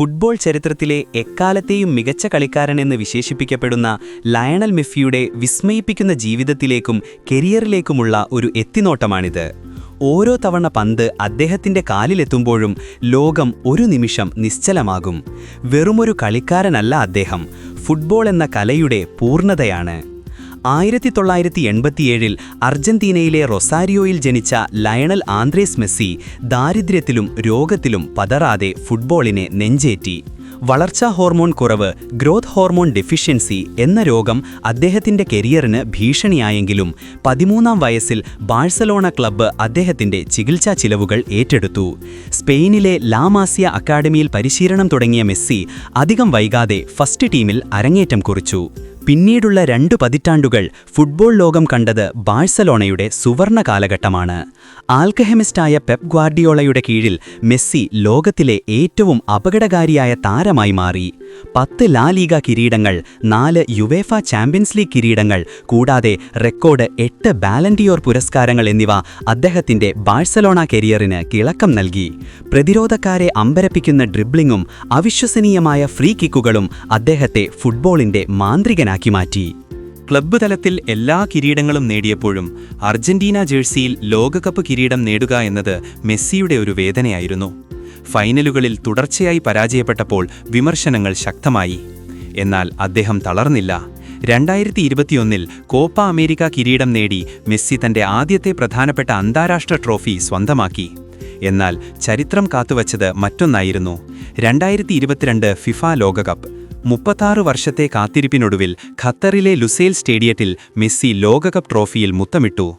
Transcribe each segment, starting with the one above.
Football ചരിത്രത്തിലെ എക്കാലത്തെയും മികച്ച കളിക്കാരനെന്ന് വിശേഷിപ്പിക്കപ്പെടുന്ന ലയണൽ മെസ്സിയുടെ വിസ്മയിപ്പിക്കുന്ന ജീവിതത്തിലേക്കും കരിയറിലേക്കുമുള്ള ഒരു എത്തിനോട്ടമാണിത്. ഓരോ തവണ പന്ത് അദ്ദേഹത്തിന്റെ കാലിലെത്തുമ്പോഴും ലോകം ഒരു നിമിഷം നിശ്ചലമാകും. വെറുമൊരു കളിക്കാരനല്ല അദ്ദേഹം. ഫുട്ബോൾ എന്ന കലയുടെ പൂർണതയാണ്. ആയിരത്തി തൊള്ളായിരത്തി എൺപത്തിയേഴിൽ അർജന്റീനയിലെ റൊസാരിയോയിൽ ജനിച്ച ലയണൽ ആന്ദ്രേസ് മെസ്സി ദാരിദ്ര്യത്തിലും രോഗത്തിലും പതറാതെ ഫുട്ബോളിനെ നെഞ്ചേറ്റി. വളർച്ചാ ഹോർമോൺ കുറവ് ഗ്രോത്ത് ഹോർമോൺ ഡെഫിഷ്യൻസി എന്ന രോഗം അദ്ദേഹത്തിന്റെ കരിയറിന് ഭീഷണിയായെങ്കിലും പതിമൂന്നാം വയസ്സിൽ ബാഴ്സലോണ ക്ലബ്ബ് അദ്ദേഹത്തിന്റെ ചികിത്സാ ചിലവുകൾ ഏറ്റെടുത്തു. സ്പെയിനിലെ ലാമാസിയ അക്കാഡമിയിൽ പരിശീലനം തുടങ്ങിയ മെസ്സി അധികം വൈകാതെ ഫസ്റ്റ് ടീമിൽ അരങ്ങേറ്റം കുറിച്ചു. പിന്നീടുള്ള രണ്ടു പതിറ്റാണ്ടുകൾ ഫുട്ബോൾ ലോകം കണ്ടത് ബാഴ്സലോണയുടെ സുവർണ കാലഘട്ടമാണ്. ആൽക്കഹെമിസ്റ്റായ പെപ് ഗ്വാർഡിയോളയുടെ കീഴിൽ മെസ്സി ലോകത്തിലെ ഏറ്റവും അപകടകാരിയായ താരമായി മാറി. പത്ത് ലാ ലീഗ കിരീടങ്ങൾ നാല് യുവേഫ ചാമ്പ്യൻസ് ലീഗ് കിരീടങ്ങൾ കൂടാതെ റെക്കോർഡ് എട്ട് ബാലൻഡിയോർ പുരസ്കാരങ്ങൾ എന്നിവ അദ്ദേഹത്തിന്റെ ബാഴ്സലോണ കരിയറിന് കിളക്കം നൽകി. പ്രതിരോധക്കാരെ അമ്പരപ്പിക്കുന്ന ഡ്രിബ്ലിങ്ങും അവിശ്വസനീയമായ ഫ്രീ കിക്കുകളും അദ്ദേഹത്തെ ഫുട്ബോളിന്റെ മാന്ത്രികനാക്കി മാറ്റി. ക്ലബ്ബ് തലത്തിൽ എല്ലാ കിരീടങ്ങളും നേടിയപ്പോഴും അർജന്റീന ജേഴ്സിയിൽ ലോകകപ്പ് കിരീടം നേടുക എന്നത് മെസ്സിയുടെ ഒരു വേദനയായിരുന്നു. ഫൈനലുകളിൽ തുടർച്ചയായി പരാജയപ്പെട്ടപ്പോൾ വിമർശനങ്ങൾ ശക്തമായി. എന്നാൽ അദ്ദേഹം തളർന്നില്ല. രണ്ടായിരത്തി ഇരുപത്തിയൊന്നിൽ കോപ്പ അമേരിക്ക കിരീടം നേടി മെസ്സി തന്റെ ആദ്യത്തെ പ്രധാനപ്പെട്ട അന്താരാഷ്ട്ര ട്രോഫി സ്വന്തമാക്കി. എന്നാൽ ചരിത്രം കാത്തുവച്ചത് മറ്റൊന്നായിരുന്നു. രണ്ടായിരത്തി ഇരുപത്തിരണ്ട് ഫിഫ ലോകകപ്പ്. മുപ്പത്താറ് വർഷത്തെ കാത്തിരിപ്പിനൊടുവിൽ ഖത്തറിലെ ലുസേൽ സ്റ്റേഡിയത്തിൽ മെസ്സി ലോകകപ്പ് ട്രോഫിയിൽ മുത്തമിട്ടു.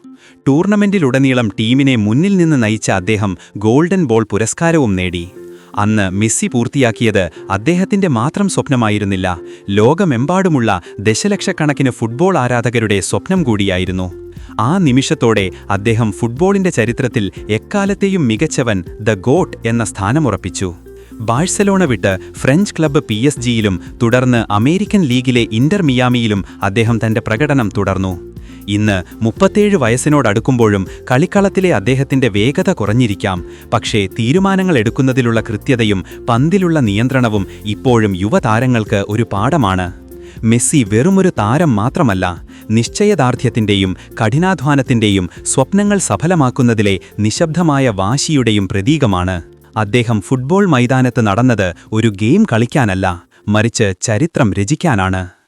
ടൂർണമെന്റിലുടനീളം ടീമിനെ മുന്നിൽ നിന്ന് നയിച്ച അദ്ദേഹം ഗോൾഡൻ ബോൾ പുരസ്കാരവും നേടി. അന്ന് മെസ്സി പൂർത്തിയാക്കിയത് അദ്ദേഹത്തിന്റെ മാത്രം സ്വപ്നമായിരുന്നില്ല. ലോകമെമ്പാടുമുള്ള ദശലക്ഷക്കണക്കിന് ഫുട്ബോൾ ആരാധകരുടെ സ്വപ്നം കൂടിയായിരുന്നു. ആ നിമിഷത്തോടെ അദ്ദേഹം ഫുട്ബോളിന്റെ ചരിത്രത്തിൽ എക്കാലത്തെയും മികച്ചവൻ ദ ഗോട്ട് എന്ന സ്ഥാനമുറപ്പിച്ചു. ബാഴ്സലോണ വിട്ട് ഫ്രഞ്ച് ക്ലബ്ബ് പി എസ് തുടർന്ന് അമേരിക്കൻ ലീഗിലെ ഇന്റർ മിയാമിയിലും അദ്ദേഹം തന്റെ പ്രകടനം തുടർന്നു. ഇന്ന് മുപ്പത്തേഴ് വയസ്സിനോടടുക്കുമ്പോഴും കളിക്കളത്തിലെ അദ്ദേഹത്തിന്റെ വേഗത കുറഞ്ഞിരിക്കാം. പക്ഷേ തീരുമാനങ്ങൾ എടുക്കുന്നതിലുള്ള കൃത്യതയും പന്തിലുള്ള നിയന്ത്രണവും ഇപ്പോഴും യുവതാരങ്ങൾക്ക് ഒരു പാഠമാണ്. മെസ്സി വെറുമൊരു താരം മാത്രമല്ല നിശ്ചയദാർഢ്യത്തിന്റെയും കഠിനാധ്വാനത്തിന്റെയും സ്വപ്നങ്ങൾ സഫലമാക്കുന്നതിലെ നിശബ്ദമായ വാശിയുടെയും പ്രതീകമാണ്. അദ്ദേഹം ഫുട്ബോൾ മൈതാനത്ത് നടന്നത് ഒരു ഗെയിം കളിക്കാനല്ല മറിച്ച് ചരിത്രം രചിക്കാനാണ്.